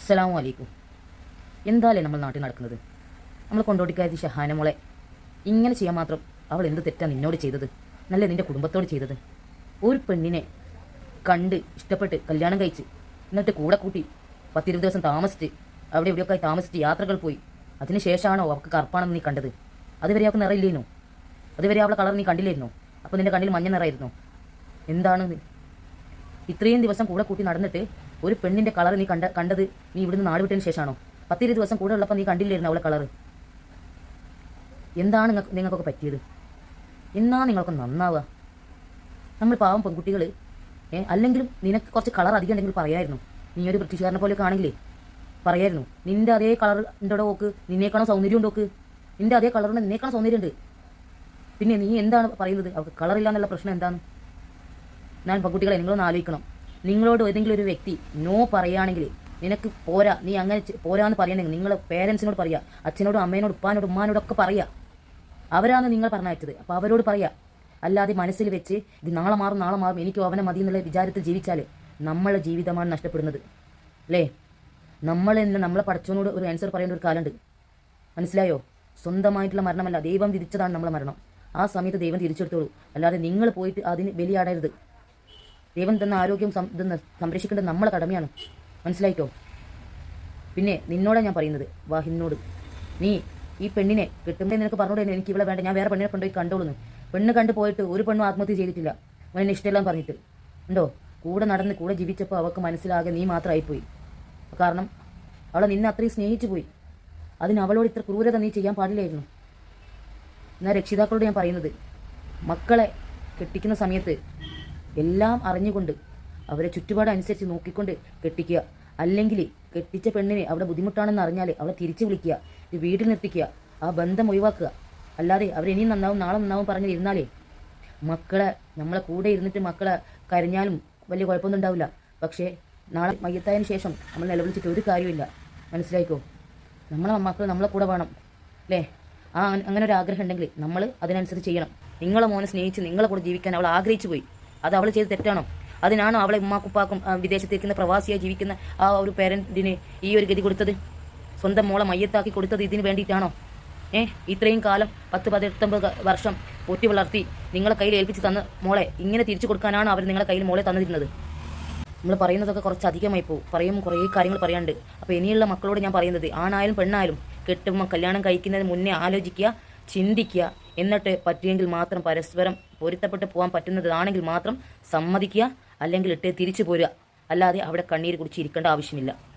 അസ്സലാമു അലൈക്കും എന്തായാലും നമ്മൾ നാട്ടിൽ നടക്കുന്നത്? നമ്മൾ കൊണ്ടോട്ടിക്കാരി ഷഹാന മോളെ ഇങ്ങനെ ചെയ്യാൻ മാത്രം അവൾ എന്ത് തെറ്റാണ് നിന്നോട് ചെയ്തത്? നല്ല നിന്റെ കുടുംബത്തോട് ചെയ്തത്? ഒരു പെണ്ണിനെ കണ്ട് ഇഷ്ടപ്പെട്ട് കല്യാണം കഴിച്ച് എന്നിട്ട് കൂടെ കൂട്ടി പത്തിരുപത് ദിവസം താമസിച്ച് അവിടെ എവിടെയൊക്കെ താമസിച്ച് യാത്രകൾ പോയി. അതിന് ശേഷമാണോ അവൾക്ക് കറുപ്പാണെന്ന് നീ കണ്ടത്? അതുവരെ അവൾക്ക് നിറയില്ലേനോ? അതുവരെ അവളെ കളർ നീ കണ്ടില്ലായിരുന്നോ അപ്പോൾ നിന്റെ കണ്ണിൽ മഞ്ഞ നിറയായിരുന്നു എന്താണ്? ഇത്രയും ദിവസം കൂടെ കൂട്ടി നടന്നിട്ട് ഒരു പെണ്ണിന്റെ കളർ നീ കണ്ട കണ്ടത് നീ ഇവിടുന്ന് നാട് വിട്ടതിന് ശേഷമാണോ പത്തിരു ദിവസം കൂടെ ഉള്ളപ്പോൾ നീ കണ്ടില്ലായിരുന്നു അവളെ കളറ്? എന്താണ് നിങ്ങൾക്ക് നിങ്ങൾക്കൊക്കെ പറ്റിയത്? എന്നാ നിങ്ങൾക്ക് നന്നാവുക. നമ്മൾ പാവം പെൺകുട്ടികൾ അല്ലെങ്കിലും നിനക്ക് കുറച്ച് കളർ അധികം ഉണ്ടെങ്കിൽ പറയായിരുന്നു. നീ ഒരു ബ്രിട്ടീഷുകാരനെ പോലെ ആണെങ്കിലേ പറയായിരുന്നു. നിന്റെ അതേ കളർ എന്റെ ഓക്ക്? നിന്നേക്കാണോ സൗന്ദര്യം ഉണ്ടോക്ക് നിന്റെ അതേ കളറുണ്ട് നിന്നേക്കാണോ സൗന്ദര്യം ഉണ്ട്. പിന്നെ നീ എന്താണ് പറയുന്നത്? അവർക്ക് കളറില്ല എന്നുള്ള പ്രശ്നം എന്താണ്? ഞാൻ പെൺകുട്ടികളെ നിങ്ങളൊന്ന് ആലോചിക്കണം. നിങ്ങളോട് ഏതെങ്കിലും ഒരു വ്യക്തി നോ പറയുകയാണെങ്കിൽ നിനക്ക് പോരാ നീ അങ്ങനെ പോരാ പോരാന്ന് പറയണമെങ്കിൽ നിങ്ങൾ പേരൻസിനോട് പറയാ അച്ഛനോടും അമ്മേനോടും ഉപ്പാനോട് ഉമ്മാനോടൊക്കെ പറയാ. അവരാണ് നിങ്ങൾ പറഞ്ഞയച്ചത്. അപ്പോൾ അവരോട് പറയാ അല്ലാതെ മനസ്സിൽ വെച്ച് ഇത് നാളെ മാറും നാളെ മാറും എനിക്ക് അവനെ മതി എന്നുള്ള വിചാരത്തിൽ ജീവിച്ചാൽ നമ്മളെ ജീവിതമാണ് നഷ്ടപ്പെടുന്നത്. അല്ലേ? നമ്മൾ തന്നെ നമ്മളെ പഠിച്ചവനോട് ഒരു ആൻസർ പറയേണ്ട ഒരു കാലമുണ്ട്. മനസ്സിലായോ? സ്വന്തമായിട്ടുള്ള മരണമല്ല ദൈവം വിധിച്ചതാണ് നമ്മളെ മരണം. ആ സമയത്ത് ദൈവം തിരിച്ചെടുത്തോളൂ. അല്ലാതെ നിങ്ങൾ പോയിട്ട് അതിന് ബലിയാടരുത്. ദൈവം തന്ന ആരോഗ്യം സംരക്ഷിക്കേണ്ടത് നമ്മളെ കടമയാണ്. മനസ്സിലായിട്ടോ? പിന്നെ നിന്നോടാണ് ഞാൻ പറയുന്നത്. വാഹിനോട് നീ ഈ പെണ്ണിനെ കിട്ടുമ്പോൾ നിനക്ക് പറഞ്ഞോടെ എനിക്ക് ഇവിടെ വേണ്ട. ഞാൻ വേറെ പെണ്ണിനെ കൊണ്ടുപോയി കണ്ടോളുന്നു. പെണ്ണ് കണ്ടു പോയിട്ട് ഒരു പെണ്ണും ആത്മഹത്യ ചെയ്തിട്ടില്ല. അവനെ ഇഷ്ടമെല്ലാം പറഞ്ഞിട്ട്. ഉണ്ടോ? കൂടെ നടന്ന് കൂടെ ജീവിച്ചപ്പോൾ അവൾക്ക് മനസ്സിലാകെ നീ മാത്രമായിപ്പോയി കാരണം അവളെ നിന്നെ അത്രയും സ്നേഹിച്ചു പോയി. അതിന് അവളോട് ഇത്ര ക്രൂരത നീ ചെയ്യാൻ പാടില്ലായിരുന്നു. എന്നാൽ രക്ഷിതാക്കളോട് ഞാൻ പറയുന്നത്. മക്കളെ കെട്ടിക്കുന്ന സമയത്ത് എല്ലാം അറിഞ്ഞുകൊണ്ട് അവരെ ചുറ്റുപാട് അനുസരിച്ച് നോക്കിക്കൊണ്ട് കെട്ടിക്കുക. അല്ലെങ്കിൽ കെട്ടിച്ച പെണ്ണിനെ അവിടെ ബുദ്ധിമുട്ടാണെന്ന് അറിഞ്ഞാൽ അവളെ തിരിച്ചു വിളിക്കുക വീട്ടിൽ നിർത്തിക്കുക ആ ബന്ധം ഒഴിവാക്കുക. അല്ലാതെ അവരിനിയും നന്നാവും നാളെ നന്നാവും പറഞ്ഞ് ഇരുന്നാലേ മക്കളെ നമ്മളെ കൂടെ ഇരുന്നിട്ട് മക്കളെ കരഞ്ഞാലും വലിയ കുഴപ്പമൊന്നും ഉണ്ടാവില്ല. പക്ഷേ നാളെ മയ്യത്തായതിനു ശേഷം നമ്മൾ നിലവിളിച്ചിട്ട് ഒരു കാര്യമില്ല മനസ്സിലായിക്കോ? നമ്മളെ മക്കൾ നമ്മളെ കൂടെ വേണം അല്ലേ? ആ അങ്ങനെ ഒരു ആഗ്രഹം ഉണ്ടെങ്കിൽ നമ്മൾ അതിനനുസരിച്ച് ചെയ്യണം. നിങ്ങളെ മോനെ സ്നേഹിച്ച് നിങ്ങളെ കൂടെ ജീവിക്കാൻ അവൾ ആഗ്രഹിച്ചു പോയി. അത് അവൾ ചെയ്ത് തെറ്റാണോ? അതിനാണോ അവളെ ഉമ്മാക്കുപ്പാക്കും വിദേശത്തിരിക്കുന്ന പ്രവാസിയായി ജീവിക്കുന്ന ആ ഒരു പേരന്റിന് ഈ ഒരു ഗതി കൊടുത്തത്? സ്വന്തം മോളെ മയ്യത്താക്കി കൊടുത്തത് ഇതിന് വേണ്ടിയിട്ടാണോ? ഏ ഇത്രയും കാലം പത്ത് പതിനെട്ടൊമ്പത് വർഷം പൊറ്റി വളർത്തി നിങ്ങളെ കയ്യിൽ ഏൽപ്പിച്ച് തന്ന മോളെ ഇങ്ങനെ തിരിച്ചു കൊടുക്കാനാണ് അവർ നിങ്ങളെ കയ്യിൽ മോളെ തന്നിരുന്നത്. നമ്മൾ പറയുന്നതൊക്കെ കുറച്ച് അധികമായി പോകും പറയും കുറേ കാര്യങ്ങൾ പറയാണ്ട് അപ്പോൾ ഇനിയുള്ള മക്കളോട് ഞാൻ പറയുന്നത് ആണായാലും പെണ്ണായാലും കെട്ടുമ്പോൾ കല്യാണം കഴിക്കുന്നതിന് മുന്നേ ആലോചിക്കുക ചിന്തിക്കുക. എന്നിട്ട് പറ്റിയെങ്കിൽ മാത്രം പരസ്പരം പൊരുത്തപ്പെട്ട് പോകാൻ പറ്റുന്നതാണെങ്കിൽ മാത്രം സമ്മതിക്കുക അല്ലെങ്കിൽ ഇട്ട് തിരിച്ചു പോരുക. അല്ലാതെ അവിടെ കണ്ണീര് കുടിച്ച് ഇരിക്കേണ്ട ആവശ്യമില്ല.